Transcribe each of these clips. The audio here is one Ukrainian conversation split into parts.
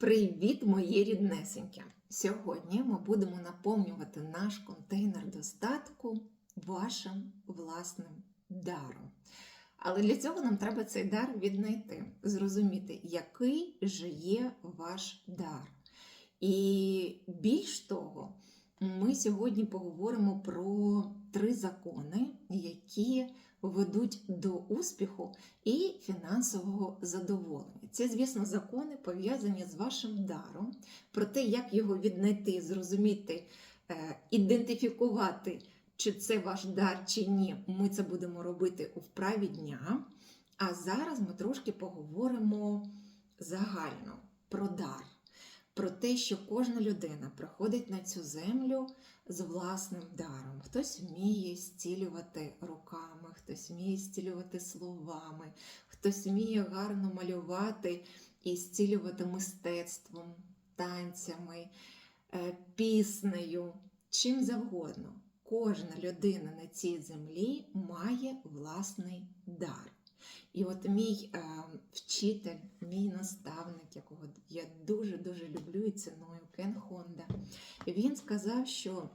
Привіт, мої ріднесенькі! Сьогодні ми будемо наповнювати наш контейнер достатку вашим власним даром. Але для цього нам треба цей дар віднайти, зрозуміти, який же є ваш дар. І більш того, ми сьогодні поговоримо про три закони, які ведуть до успіху і фінансового задоволення. Це, звісно, закони пов'язані з вашим даром, про те, як його віднайти, зрозуміти, е, ідентифікувати, чи це ваш дар, чи ні. Ми це будемо робити у вправі дня. А зараз ми трошки поговоримо загально про дар. Про те, що кожна людина приходить на цю землю з власним даром. Хтось вміє зцілювати руками, хтось вміє зцілювати словами, хтось вміє гарно малювати і зцілювати мистецтвом, танцями, е, піснею, чим завгодно. Кожна людина на цій землі має власний дар. І от мій е, вчитель, мій наставник, якого я дуже-дуже люблю і ціную, Кен Хонда, він сказав, що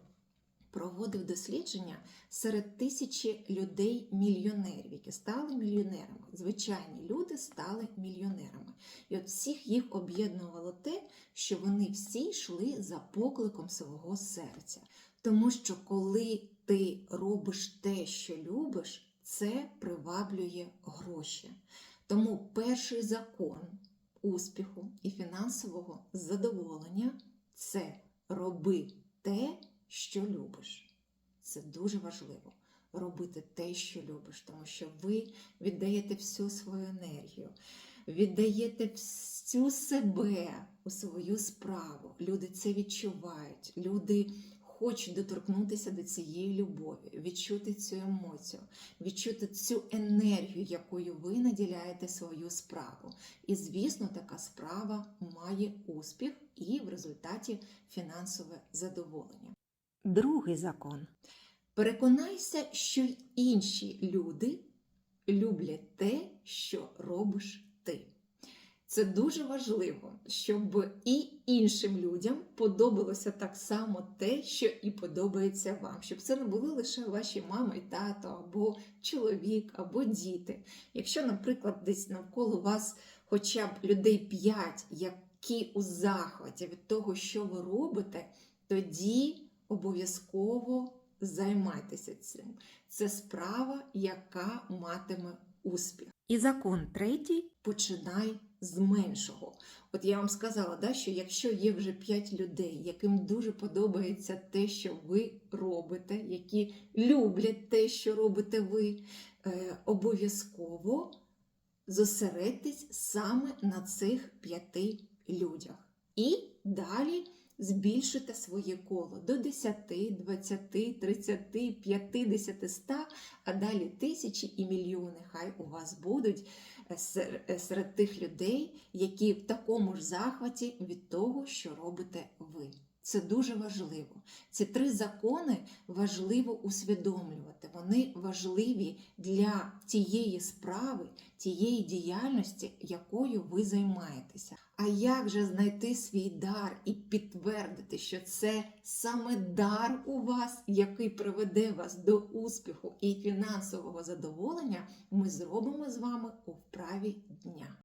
проводив дослідження серед тисячі людей-мільйонерів, які стали мільйонерами. Звичайні люди стали мільйонерами. І от всіх їх об'єднувало те, що вони всі йшли за покликом свого серця. Тому що коли ти робиш те, що любиш, це приваблює гроші. Тому перший закон успіху і фінансового задоволення це роби те, що любиш. Це дуже важливо робити те, що любиш, тому що ви віддаєте всю свою енергію, віддаєте всю себе у свою справу. Люди це відчувають. Люди хочуть доторкнутися до цієї любові, відчути цю емоцію, відчути цю енергію, якою ви наділяєте свою справу. І, звісно, така справа має успіх і в результаті фінансове задоволення. Другий закон. Переконайся, що інші люди люблять те, що робиш ти. Це дуже важливо, щоб і іншим людям подобалося так само те, що і подобається вам, щоб це не були лише ваші мама і тато, або чоловік, або діти. Якщо, наприклад, десь навколо вас хоча б людей п'ять, які у захваті від того, що ви робите, тоді обов'язково займайтеся цим. Це справа, яка матиме успіх. І закон третій починай з меншого. От я вам сказала, да, що якщо є вже 5 людей, яким дуже подобається те, що ви робите, які люблять те, що робите ви, е, обов'язково зосередьтесь саме на цих п'яти людях. І далі збільшуйте своє коло до 10, 20, 30, 50, 100, а далі тисячі і мільйони. Хай у вас будуть серед тих людей, які в такому ж захваті від того, що робите ви. Це дуже важливо. Ці три закони важливо усвідомлювати. Вони важливі для тієї справи, тієї діяльності, якою ви займаєтеся. А як же знайти свій дар і підтвердити, що це саме дар у вас, який приведе вас до успіху і фінансового задоволення, ми зробимо з вами у вправі дня.